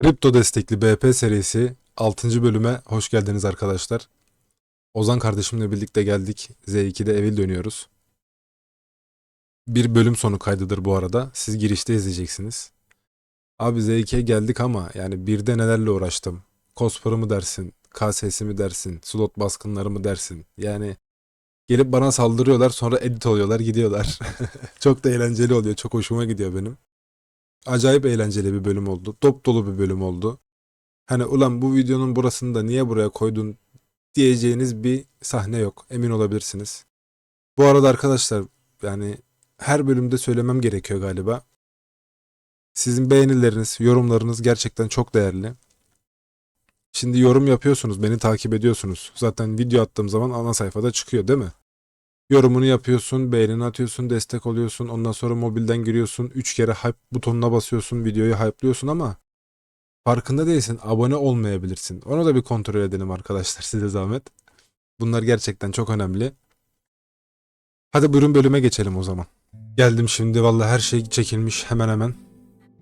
Kripto destekli BP serisi 6. bölüme hoş geldiniz arkadaşlar. Ozan kardeşimle birlikte geldik. Z2'de Evil dönüyoruz. Bir bölüm sonu kaydıdır bu arada. Siz girişte izleyeceksiniz. Abi Z2'ye geldik ama yani birde nelerle uğraştım. Cosplay'ı mı dersin, KSS mi dersin, slot baskınları mı dersin. Yani gelip bana saldırıyorlar sonra edit oluyorlar gidiyorlar. çok da eğlenceli oluyor. Çok hoşuma gidiyor benim. Acayip eğlenceli bir bölüm oldu. Dop dolu bir bölüm oldu. Hani ulan bu videonun burasını da niye buraya koydun diyeceğiniz bir sahne yok. Emin olabilirsiniz. Bu arada arkadaşlar yani her bölümde söylemem gerekiyor galiba. Sizin beğenileriniz, yorumlarınız gerçekten çok değerli. Şimdi yorum yapıyorsunuz, beni takip ediyorsunuz. Zaten video attığım zaman ana sayfada çıkıyor değil mi? Yorumunu yapıyorsun, beğenini atıyorsun, destek oluyorsun. Ondan sonra mobilden giriyorsun. 3 kere hype butonuna basıyorsun, videoyu hype'lıyorsun ama farkında değilsin. Abone olmayabilirsin. Onu da bir kontrol edelim arkadaşlar size zahmet. Bunlar gerçekten çok önemli. Hadi buyurun bölüme geçelim o zaman. Geldim şimdi vallahi her şey çekilmiş hemen hemen.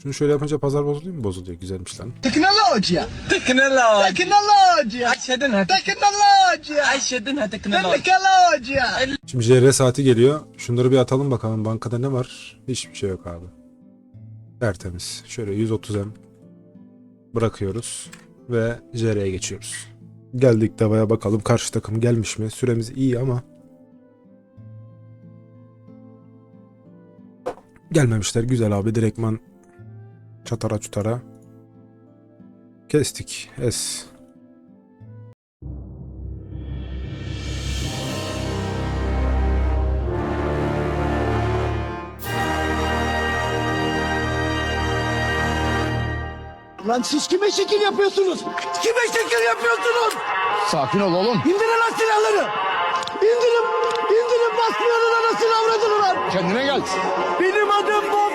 Şunu şöyle yapınca pazar bozuluyor mu? Bozuluyor. Güzelmiş lan. Teknoloji. Teknoloji. Teknoloji. Ayşedin ha. Teknoloji. Ayşedin ha. Teknoloji. Teknoloji. Şimdi JR saati geliyor. Şunları bir atalım bakalım. Bankada ne var? Hiçbir şey yok abi. Tertemiz. Şöyle 130M bırakıyoruz ve JR'ye geçiyoruz. Geldik davaya bakalım karşı takım gelmiş mi? Süremiz iyi ama gelmemişler. Güzel abi direktman çatara çutara kestik. Es. Lan siz kime şekil yapıyorsunuz? Kime şekil yapıyorsunuz? Sakin ol oğlum. İndirin lan silahları. İndirin. İndirin basmıyorlar anasını avradını lan. Kendine gel. Benim adım bomba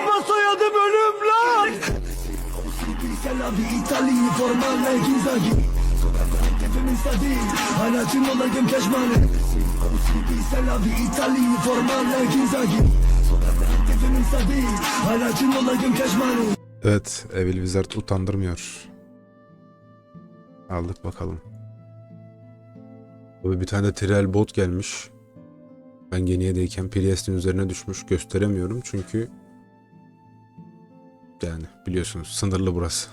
Evet, Evil Wizard utandırmıyor. Aldık bakalım. Abi bir tane trial bot gelmiş. Ben Geniye'deyken Priest'in üzerine düşmüş. Gösteremiyorum çünkü yani biliyorsunuz sınırlı burası.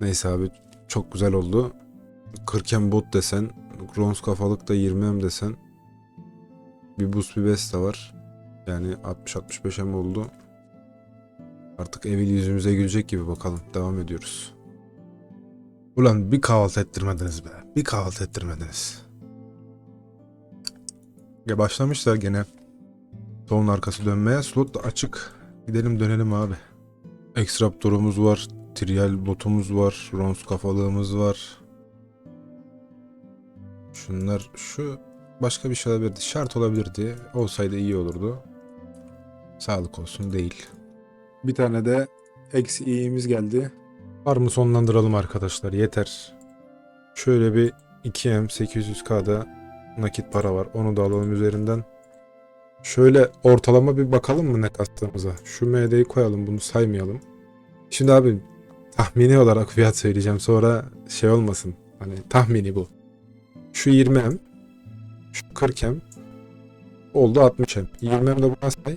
Neyse abi çok güzel oldu. 40 bot desen, bronz kafalık da 20 desen bir boost bir best de var. Yani 60-65 M oldu. Artık Evil yüzümüze gülecek gibi bakalım. Devam ediyoruz. Ulan bir kahvaltı ettirmediniz be. Bir kahvaltı ettirmediniz. Ya başlamışlar gene. Solun arkası dönmeye. Slot da açık. Gidelim dönelim abi. X-Raptor'umuz var. Trial botumuz var. Rons kafalığımız var. Şunlar şu başka bir şey olabilirdi. Şart olabilirdi. Olsaydı iyi olurdu. Sağlık olsun değil. Bir tane de eksi i'miz geldi. Farmı sonlandıralım arkadaşlar yeter. Şöyle bir 2M 800K'da nakit para var. Onu da alalım üzerinden. Şöyle ortalama bir bakalım mı ne kastığımıza. Şu MD'yi koyalım bunu saymayalım. Şimdi abi tahmini olarak fiyat söyleyeceğim sonra şey olmasın. Hani tahmini bu. Şu 20M şu 40M oldu 60M. 20M de buna say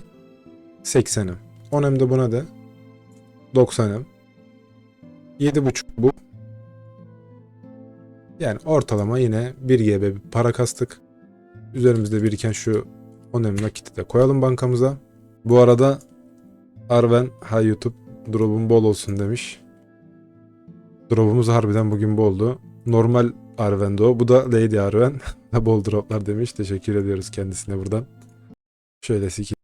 80M. 10M de buna da 90M. 7.5 bu. Yani ortalama yine 1 GB bir para kastık. Üzerimizde biriken şu 10M nakiti de koyalım bankamıza. Bu arada Arven ha YouTube drop'un bol olsun demiş. Drop'umuz harbiden bugün boldu. Normal Arven'de o. Bu da Lady Arven. bol droplar demiş. Teşekkür ediyoruz kendisine buradan. Şöyle siki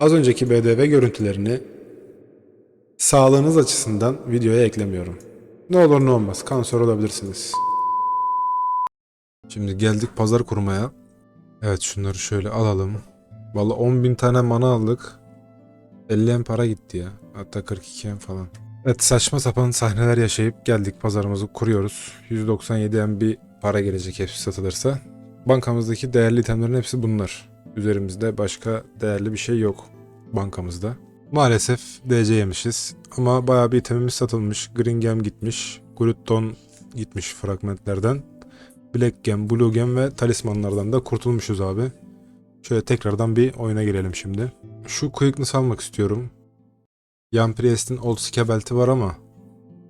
Az önceki BDV görüntülerini sağlığınız açısından videoya eklemiyorum. Ne olur ne olmaz kanser olabilirsiniz. Şimdi geldik pazar kurmaya. Evet şunları şöyle alalım. Valla 10.000 tane mana aldık. 50 en para gitti ya. Hatta 42 en falan. Evet saçma sapan sahneler yaşayıp geldik pazarımızı kuruyoruz. 197 en bir para gelecek hepsi satılırsa. Bankamızdaki değerli itemlerin hepsi bunlar. Üzerimizde başka değerli bir şey yok bankamızda. Maalesef DC yemişiz. Ama bayağı bir itemimiz satılmış. Green Gem gitmiş. Glutton gitmiş fragmentlerden. Black Gem, Blue Gem ve talismanlardan da kurtulmuşuz abi. Şöyle tekrardan bir oyuna girelim şimdi. Şu Quickness almak istiyorum. Yan Priest'in Old Sika belti var ama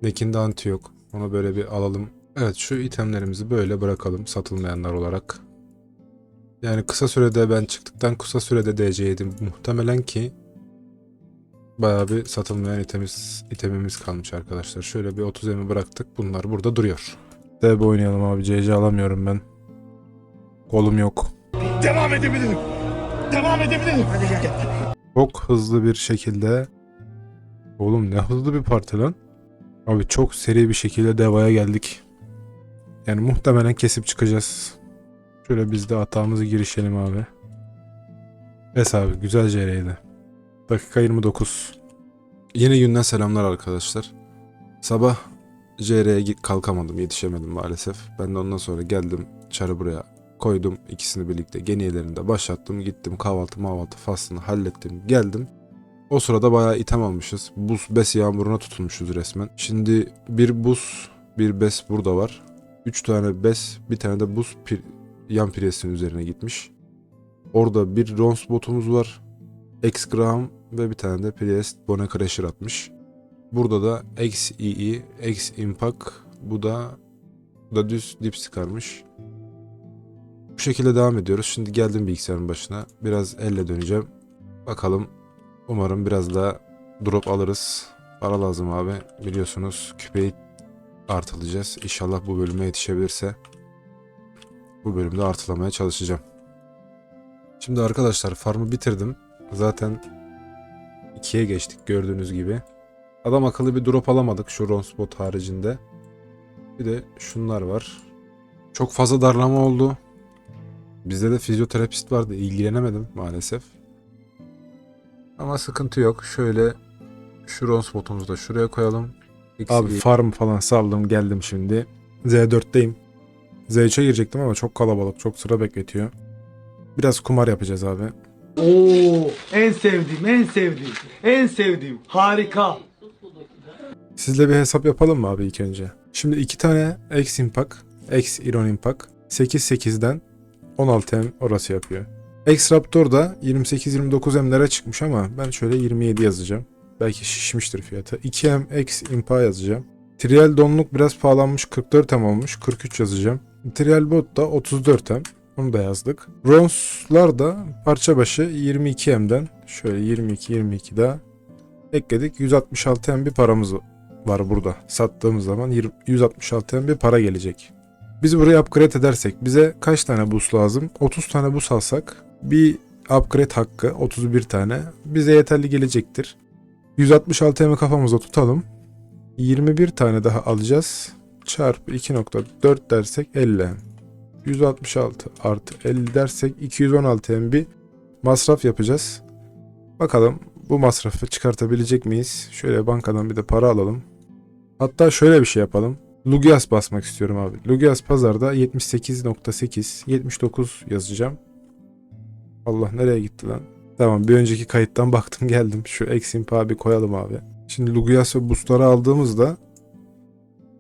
Neck'inde anti yok. Onu böyle bir alalım. Evet şu itemlerimizi böyle bırakalım satılmayanlar olarak. Yani kısa sürede ben çıktıktan kısa sürede DC yedim. Muhtemelen ki bayağı bir satılmayan itemiz, itemimiz kalmış arkadaşlar. Şöyle bir 30 emi bıraktık. Bunlar burada duruyor. Deb oynayalım abi. CC alamıyorum ben. Kolum yok. Devam edebilirim. Devam edebilirim. Hadi gel. Çok hızlı bir şekilde Oğlum ne hızlı bir parti lan. Abi çok seri bir şekilde devaya geldik. Yani muhtemelen kesip çıkacağız. Şöyle biz de hatamızı girişelim abi. Es abi güzel CR'ydi. Dakika 29. Yeni günden selamlar arkadaşlar. Sabah CR'ye kalkamadım yetişemedim maalesef. Ben de ondan sonra geldim çarı buraya koydum ikisini birlikte geniyelerinde başlattım gittim kahvaltı mahvaltı faslını hallettim geldim. O sırada bayağı item almışız. Buz bes yağmuruna tutulmuşuz resmen. Şimdi bir buz bir bes burada var. 3 tane bes bir tane de buz pir, yan piresinin üzerine gitmiş. Orada bir Rons botumuz var. X Graham ve bir tane de Priest Bone Crusher atmış. Burada da X EE, X Impact, bu da bu da düz dip çıkarmış. Bu şekilde devam ediyoruz. Şimdi geldim bilgisayarın başına. Biraz elle döneceğim. Bakalım. Umarım biraz daha drop alırız. Para lazım abi. Biliyorsunuz küpeyi artılayacağız. İnşallah bu bölüme yetişebilirse bu bölümde artılamaya çalışacağım. Şimdi arkadaşlar farmı bitirdim. Zaten ikiye geçtik gördüğünüz gibi. Adam akıllı bir drop alamadık şu Ron Spot haricinde. Bir de şunlar var. Çok fazla darlama oldu. Bizde de fizyoterapist vardı. ilgilenemedim maalesef. Ama sıkıntı yok. Şöyle şu Ron Spot'umuzu da şuraya koyalım. Abi farm falan saldım geldim şimdi. Z4'teyim. Z3'e girecektim ama çok kalabalık. Çok sıra bekletiyor. Biraz kumar yapacağız abi. Oo, en sevdiğim, en sevdiğim, en sevdiğim. Harika. Sizle bir hesap yapalım mı abi ilk önce? Şimdi iki tane X Impact, X Iron Impact 8-8'den 16M orası yapıyor. X Raptor da 28-29 M'lere çıkmış ama ben şöyle 27 yazacağım. Belki şişmiştir fiyatı. 2M X Impact yazacağım. Trial donluk biraz pahalanmış 44 M olmuş 43 yazacağım. Trial bot da 34 M. Onu da yazdık. Bronzlar da parça başı 22 M'den şöyle 22-22 daha ekledik. 166 M bir paramız var burada. Sattığımız zaman 20 166 M bir para gelecek. Biz burayı upgrade edersek bize kaç tane boost lazım? 30 tane boost alsak bir upgrade hakkı 31 tane bize yeterli gelecektir. 166 M'i kafamıza tutalım. 21 tane daha alacağız. Çarpı 2.4 dersek 50 M. 166 artı 50 dersek 216 M bir masraf yapacağız. Bakalım bu masrafı çıkartabilecek miyiz? Şöyle bankadan bir de para alalım. Hatta şöyle bir şey yapalım. Lugias basmak istiyorum abi. Lugias pazarda 78.8, 79 yazacağım. Allah nereye gitti lan? Tamam bir önceki kayıttan baktım geldim. Şu Eximp abi koyalım abi. Şimdi Lugias ve boostları aldığımızda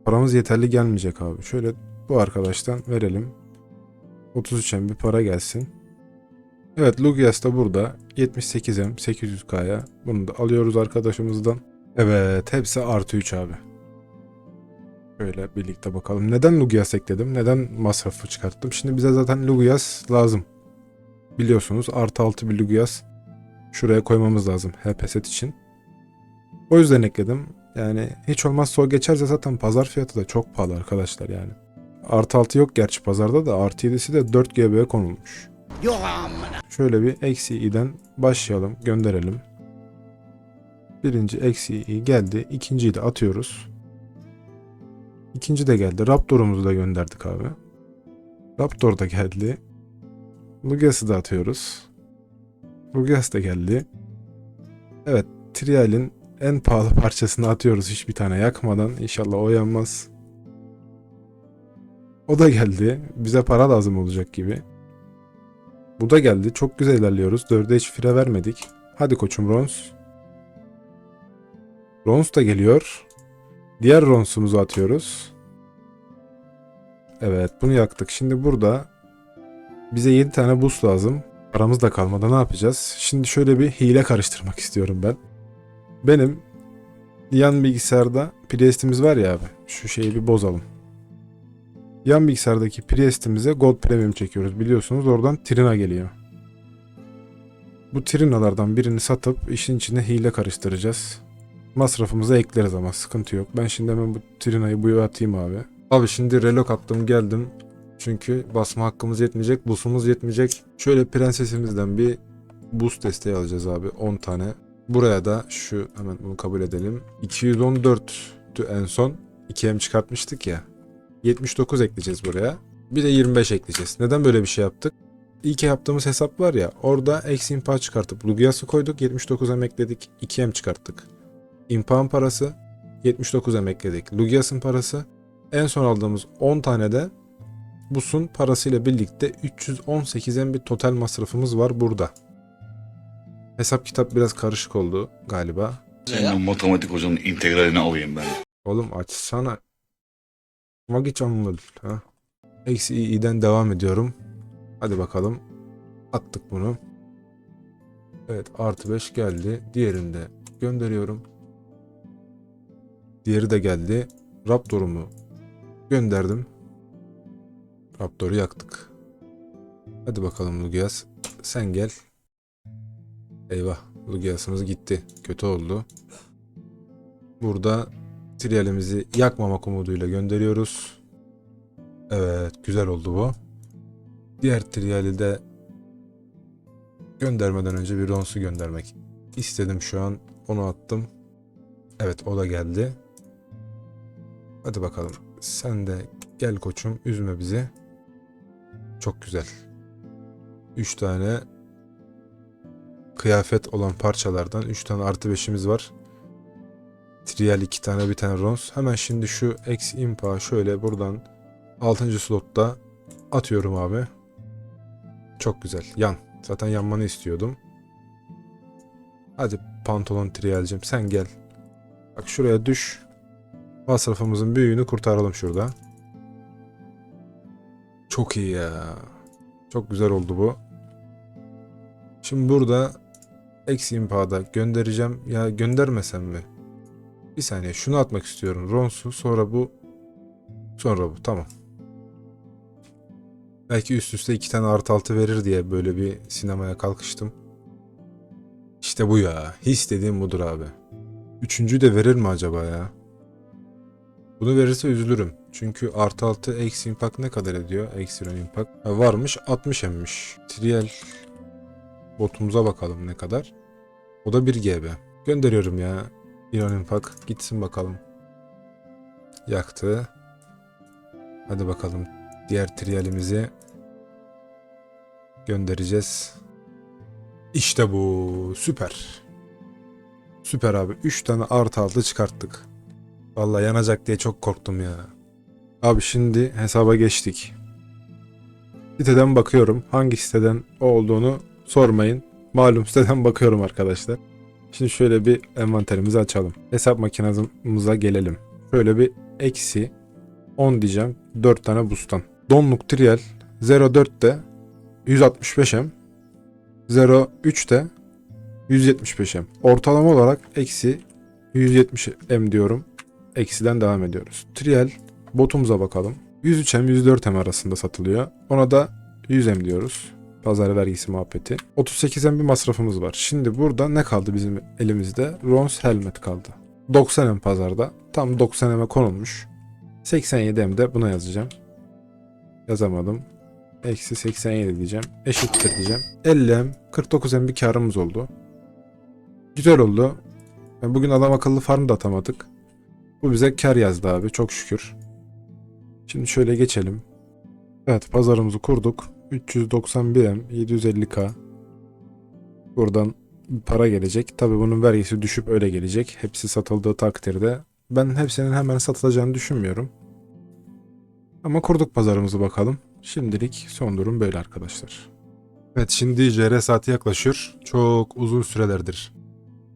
paramız yeterli gelmeyecek abi. Şöyle bu arkadaştan verelim. 33'en bir para gelsin. Evet Lugias da burada. 78M 800K'ya. Bunu da alıyoruz arkadaşımızdan. Evet hepsi artı 3 abi. Şöyle birlikte bakalım. Neden Lugias ekledim? Neden masrafı çıkarttım? Şimdi bize zaten Lugias lazım. Biliyorsunuz artı 6 bir Lugias şuraya koymamız lazım HP set için. O yüzden ekledim. Yani hiç olmazsa o geçerse zaten pazar fiyatı da çok pahalı arkadaşlar yani. Artı 6 yok gerçi pazarda da artı 7'si de 4 GB'ye konulmuş. Şöyle bir eksi i'den başlayalım. Gönderelim. Birinci eksi i geldi. İkinciyi de atıyoruz. İkinci de geldi. Raptor'umuzu da gönderdik abi. Raptor da geldi. Lugias'ı da atıyoruz. Lugias da geldi. Evet. Trial'in en pahalı parçasını atıyoruz hiçbir tane yakmadan. İnşallah o yanmaz. O da geldi. Bize para lazım olacak gibi. Bu da geldi. Çok güzel ilerliyoruz. 4'e hiç fire vermedik. Hadi koçum Rons. Rons da geliyor. Diğer Rons'umuzu atıyoruz. Evet bunu yaktık. Şimdi burada bize 7 tane boost lazım. Aramız da kalmadı ne yapacağız? Şimdi şöyle bir hile karıştırmak istiyorum ben. Benim yan bilgisayarda Priest'imiz var ya abi. Şu şeyi bir bozalım. Yan bilgisayardaki Priest'imize Gold Premium çekiyoruz. Biliyorsunuz oradan Trina geliyor. Bu Trina'lardan birini satıp işin içine hile karıştıracağız. Masrafımıza ekleriz ama sıkıntı yok. Ben şimdi hemen bu Trina'yı buya atayım abi. Abi şimdi relok attım geldim. Çünkü basma hakkımız yetmeyecek, boost'umuz yetmeyecek. Şöyle prensesimizden bir boost desteği alacağız abi 10 tane. Buraya da şu hemen bunu kabul edelim. 214'tü en son. 2M çıkartmıştık ya. 79 ekleyeceğiz buraya. Bir de 25 ekleyeceğiz. Neden böyle bir şey yaptık? İlk yaptığımız hesap var ya orada eksi impa çıkartıp Lugias'ı koyduk 79'a ekledik 2M çıkarttık. İmpa'nın parası 79'a ekledik. Lugias'ın parası en son aldığımız 10 tane de Bus'un parasıyla birlikte 318'en bir total masrafımız var burada. Hesap kitap biraz karışık oldu galiba. Senin matematik hocanın integralini alayım ben. Oğlum açsana. Magic Anmul. Ha. Eksi i'den devam ediyorum. Hadi bakalım. Attık bunu. Evet artı 5 geldi. Diğerini de gönderiyorum. Diğeri de geldi. Raptor'umu gönderdim. Raptor'u yaktık. Hadi bakalım Lugias. Sen gel. Eyvah. Lugias'ımız gitti. Kötü oldu. Burada trialimizi yakmamak umuduyla gönderiyoruz. Evet, güzel oldu bu. Diğer triali de göndermeden önce bir ronsu göndermek istedim şu an. Onu attım. Evet, o da geldi. Hadi bakalım. Sen de gel koçum, üzme bizi. Çok güzel. 3 tane kıyafet olan parçalardan 3 tane artı 5'imiz var. Trial 2 tane bir tane Rons. Hemen şimdi şu X impa şöyle buradan 6. slotta atıyorum abi. Çok güzel. Yan. Zaten yanmanı istiyordum. Hadi pantolon trialcim sen gel. Bak şuraya düş. Masrafımızın büyüğünü kurtaralım şurada. Çok iyi ya. Çok güzel oldu bu. Şimdi burada X impa'da göndereceğim. Ya göndermesem mi? Bir saniye şunu atmak istiyorum. Rons'u sonra bu sonra bu tamam. Belki üst üste iki tane artı altı verir diye böyle bir sinemaya kalkıştım. İşte bu ya. His dediğim budur abi. Üçüncü de verir mi acaba ya? Bunu verirse üzülürüm. Çünkü artı altı eksi impact ne kadar ediyor? Eksi impact. Ha, varmış 60 emmiş. Trial botumuza bakalım ne kadar. O da 1 GB. Gönderiyorum ya. İran Impact gitsin bakalım. Yaktı. Hadi bakalım. Diğer trialimizi göndereceğiz. İşte bu. Süper. Süper abi. 3 tane artı altı çıkarttık. Vallahi yanacak diye çok korktum ya. Abi şimdi hesaba geçtik. Siteden bakıyorum. Hangi siteden olduğunu sormayın. Malum siteden bakıyorum arkadaşlar. Şimdi şöyle bir envanterimizi açalım. Hesap makinamıza gelelim. Şöyle bir eksi 10 diyeceğim. 4 tane boost'tan. Donluk trial 04'te 165M 03'te 175M. Ortalama olarak eksi 170M diyorum. Eksiden devam ediyoruz. Trial botumuza bakalım. 103M 104M arasında satılıyor. Ona da 100M diyoruz. Pazar vergisi muhabbeti. 38'en bir masrafımız var. Şimdi burada ne kaldı bizim elimizde? Rons Helmet kaldı. 90M pazarda. Tam 90M'e konulmuş. 87M de buna yazacağım. Yazamadım. Eksi 87 diyeceğim. Eşittir diyeceğim. 50M 49M bir karımız oldu. Güzel oldu. Bugün adam akıllı farm da atamadık. Bu bize kar yazdı abi çok şükür. Şimdi şöyle geçelim. Evet pazarımızı kurduk. 391M 750K. Buradan para gelecek. Tabi bunun vergisi düşüp öyle gelecek. Hepsi satıldığı takdirde. Ben hepsinin hemen satılacağını düşünmüyorum. Ama kurduk pazarımızı bakalım. Şimdilik son durum böyle arkadaşlar. Evet şimdi JR saati yaklaşıyor. Çok uzun sürelerdir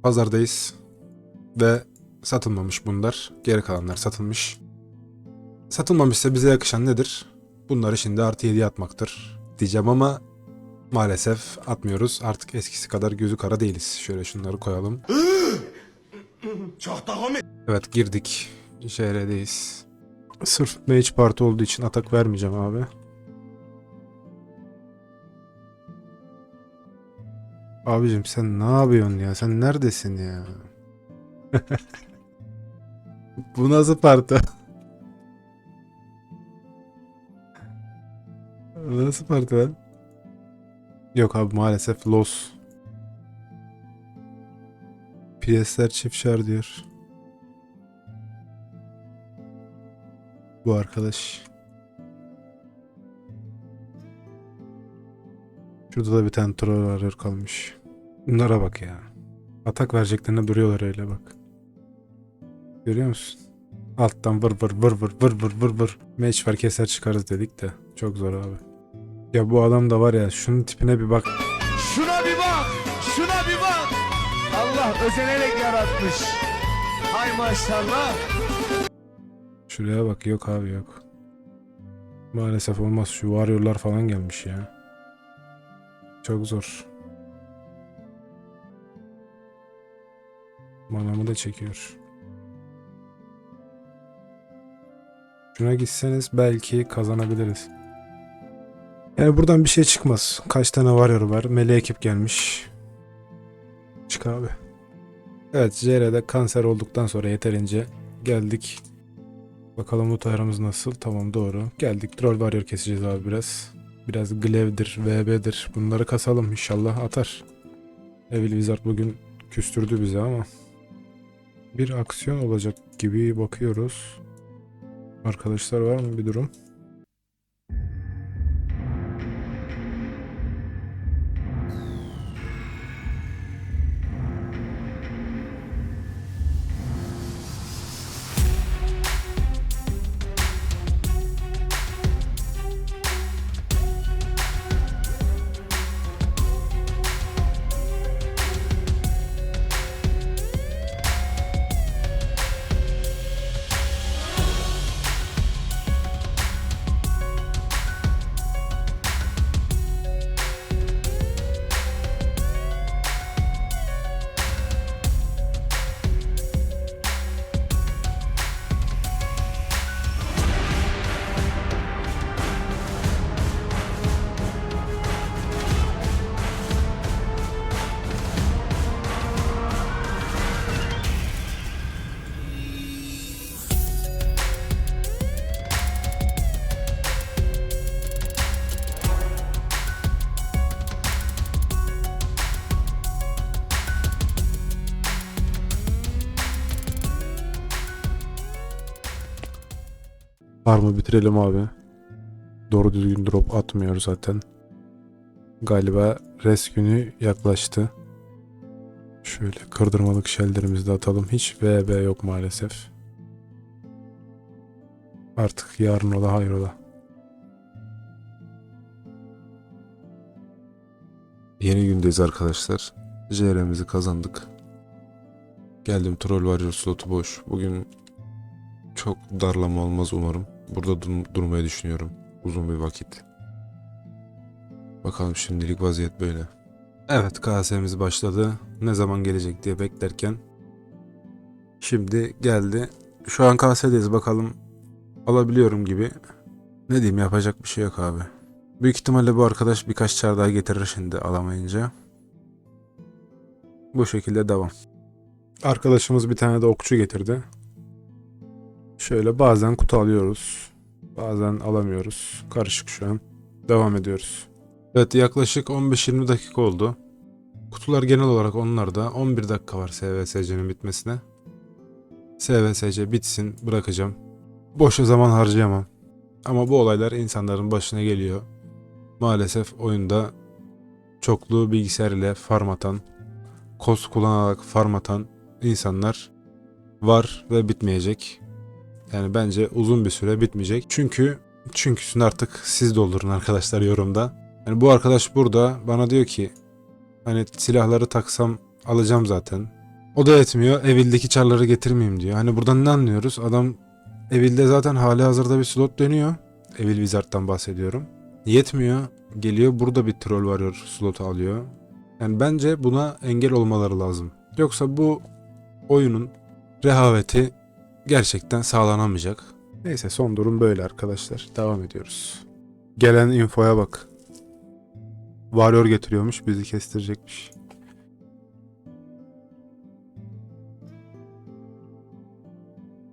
pazardayız. Ve Satılmamış bunlar. Geri kalanlar satılmış. Satılmamışsa bize yakışan nedir? Bunları şimdi artı 7'ye atmaktır. Diyeceğim ama maalesef atmıyoruz. Artık eskisi kadar gözü kara değiliz. Şöyle şunları koyalım. Evet girdik. JR'deyiz. Sırf Mage Parti olduğu için atak vermeyeceğim abi. Abicim sen ne yapıyorsun ya? Sen neredesin ya? Bu nasıl parti? Nasıl parti lan? Yok abi maalesef loss. PS'ler çift şar diyor. Bu arkadaş. Şurada da bir tane troll arıyor kalmış. Bunlara bak ya. Atak vereceklerine duruyorlar öyle bak. Görüyor musun? Alttan vır vır vır vır vır vır vır vır. Match var keser çıkarız dedik de. Çok zor abi. Ya bu adam da var ya şunun tipine bir bak. Şuna bir bak. Şuna bir bak. Allah özenerek yaratmış. Hay maşallah. Şuraya bak yok abi yok. Maalesef olmaz. Şu Warrior'lar falan gelmiş ya. Çok zor. Manamı da çekiyor. Şuna gitseniz belki kazanabiliriz. Yani buradan bir şey çıkmaz. Kaç tane Warrior var. Melee ekip gelmiş. Çık abi. Evet JR'de kanser olduktan sonra yeterince geldik. Bakalım bu tayarımız nasıl? Tamam doğru. Geldik. Troll Warrior keseceğiz abi biraz. Biraz Glaive'dir, VB'dir. Bunları kasalım inşallah atar. Evil Wizard bugün küstürdü bizi ama. Bir aksiyon olacak gibi bakıyoruz. Arkadaşlar var mı bir durum? Farmı bitirelim abi. Doğru düzgün drop atmıyor zaten. Galiba res günü yaklaştı. Şöyle kırdırmalık shelllerimizi de atalım. Hiç VB yok maalesef. Artık yarın ola hayır ola. Yeni gündeyiz arkadaşlar. JR'mizi kazandık. Geldim Troll Warrior slotu boş. Bugün çok darlama olmaz umarım. Burada dur- durmayı düşünüyorum. Uzun bir vakit. Bakalım şimdilik vaziyet böyle. Evet KS'miz başladı. Ne zaman gelecek diye beklerken. Şimdi geldi. Şu an KS'deyiz bakalım. Alabiliyorum gibi. Ne diyeyim yapacak bir şey yok abi. Büyük ihtimalle bu arkadaş birkaç çar daha getirir şimdi alamayınca. Bu şekilde devam. Arkadaşımız bir tane de okçu getirdi. Şöyle bazen kutu alıyoruz. Bazen alamıyoruz. Karışık şu an. Devam ediyoruz. Evet yaklaşık 15-20 dakika oldu. Kutular genel olarak onlarda. 11 dakika var SVSC'nin bitmesine. SVSC bitsin bırakacağım. Boşa zaman harcayamam. Ama bu olaylar insanların başına geliyor. Maalesef oyunda çoklu bilgisayar ile farm atan, kos kullanarak farm atan insanlar var ve bitmeyecek. Yani bence uzun bir süre bitmeyecek. Çünkü çünküsünü artık siz doldurun arkadaşlar yorumda. Yani bu arkadaş burada bana diyor ki hani silahları taksam alacağım zaten. O da yetmiyor. Evil'deki çarları getirmeyeyim diyor. Hani buradan ne anlıyoruz? Adam Evil'de zaten hali hazırda bir slot dönüyor. Evil Wizard'dan bahsediyorum. Yetmiyor. Geliyor burada bir troll varıyor slotu alıyor. Yani bence buna engel olmaları lazım. Yoksa bu oyunun rehaveti gerçekten sağlanamayacak. Neyse son durum böyle arkadaşlar. Devam ediyoruz. Gelen infoya bak. Warrior getiriyormuş bizi kestirecekmiş.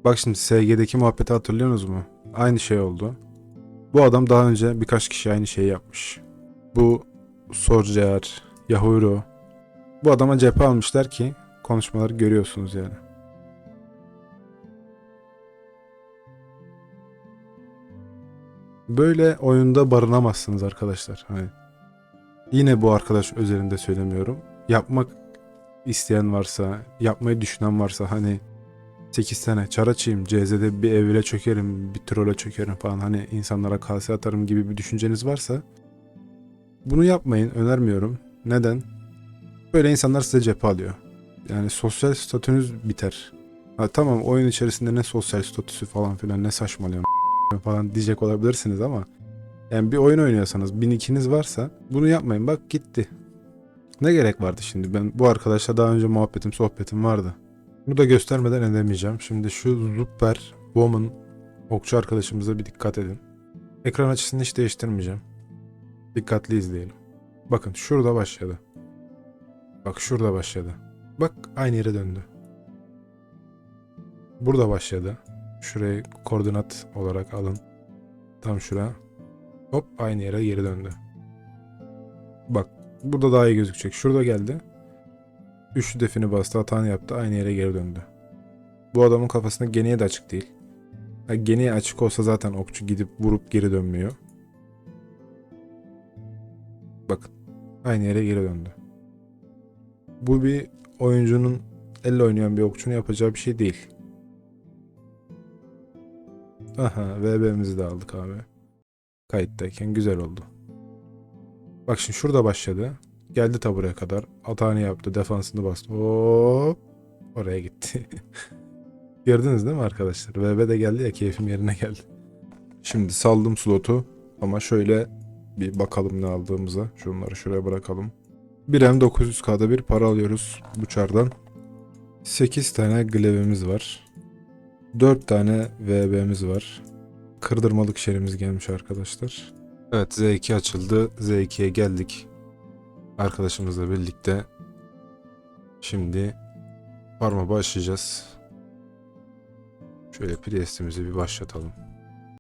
Bak şimdi SG'deki muhabbeti hatırlıyorsunuz mu? Aynı şey oldu. Bu adam daha önce birkaç kişi aynı şeyi yapmış. Bu Sorceer, Yahuro. Bu adama cephe almışlar ki konuşmaları görüyorsunuz yani. Böyle oyunda barınamazsınız arkadaşlar. Hani yine bu arkadaş özelinde söylemiyorum. Yapmak isteyen varsa, yapmayı düşünen varsa hani 8 tane çar açayım, CZ'de bir evre çökerim, bir trolle çökerim falan hani insanlara kase atarım gibi bir düşünceniz varsa bunu yapmayın, önermiyorum. Neden? Böyle insanlar size cephe alıyor. Yani sosyal statünüz biter. Ha, tamam oyun içerisinde ne sosyal statüsü falan filan ne saçmalıyorsun falan diyecek olabilirsiniz ama yani bir oyun oynuyorsanız bir nickiniz varsa bunu yapmayın. Bak gitti. Ne gerek vardı şimdi? Ben bu arkadaşla daha önce muhabbetim, sohbetim vardı. Bunu da göstermeden edemeyeceğim. Şimdi şu Super Woman okçu arkadaşımıza bir dikkat edin. Ekran açısını hiç değiştirmeyeceğim. Dikkatli izleyelim. Bakın şurada başladı. Bak şurada başladı. Bak aynı yere döndü. Burada başladı. Şurayı koordinat olarak alın. Tam şura. Hop aynı yere geri döndü. Bak burada daha iyi gözükecek. Şurada geldi. Üçlü defini bastı, hatanı yaptı, aynı yere geri döndü. Bu adamın kafasında geniye de açık değil. Ha, geniye açık olsa zaten okçu gidip vurup geri dönmüyor. Bakın, aynı yere geri döndü. Bu bir oyuncunun elle oynayan bir okçunun yapacağı bir şey değil. Aha, VB'mizi de aldık abi. Kayıttayken güzel oldu. Bak şimdi şurada başladı. Geldi taburaya kadar. Atağını yaptı. Defansını bastı. Hop. Oraya gitti. Gördünüz değil mi arkadaşlar? VB de geldi ya keyfim yerine geldi. Şimdi saldım slotu. Ama şöyle bir bakalım ne aldığımıza. Şunları şuraya bırakalım. 1M 900K'da bir para alıyoruz bu çardan. 8 tane glevimiz var. 4 tane VB'miz var. Kırdırmalık şerimiz gelmiş arkadaşlar. Evet Z2 açıldı. Z2'ye geldik arkadaşımızla birlikte şimdi farma başlayacağız. Şöyle Priest'imizi bir başlatalım.